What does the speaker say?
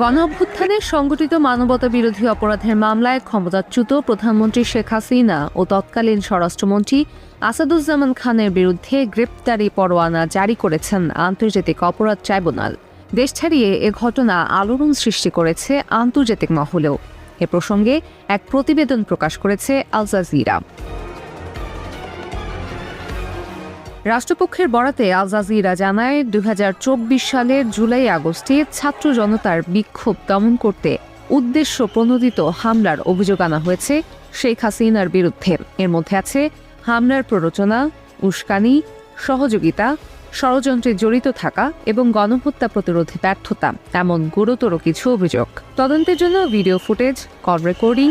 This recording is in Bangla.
গণ অভ্যুত্থানে সংগঠিত মানবতা বিরোধী অপরাধের মামলায় ক্ষমতাচ্যুত প্রধানমন্ত্রী শেখ হাসিনা ও তৎকালীন স্বরাষ্ট্রমন্ত্রী আসাদুজ্জামান খানের বিরুদ্ধে গ্রেপ্তারি পরোয়ানা জারি করেছেন আন্তর্জাতিক অপরাধ ট্রাইব্যুনাল। দেশ ছাড়িয়ে এ ঘটনা আলোড়ন সৃষ্টি করেছে আন্তর্জাতিক মহলেও। এ প্রসঙ্গে এক প্রতিবেদন প্রকাশ করেছে আলজাজিরা জাজিরা। রাষ্ট্রপক্ষের বরাতে আল জাজিরা জানায় দু হাজার চব্বিশ সালের জুলাই আগস্টে ছাত্র জনতার বিক্ষোভ দমন করতে উদ্দেশ্য প্রণোদিত হামলার অভিযোগ আনা হয়েছে শেখ হাসিনার বিরুদ্ধে। এর মধ্যে আছে হামলার প্ররোচনা, উস্কানি, সহযোগিতা, ষড়যন্ত্রে জড়িত থাকা এবং গণহত্যা প্রতিরোধে ব্যর্থতা, এমন গুরুতর কিছু অভিযোগ। তদন্তের জন্য ভিডিও ফুটেজ, কল রেকর্ডিং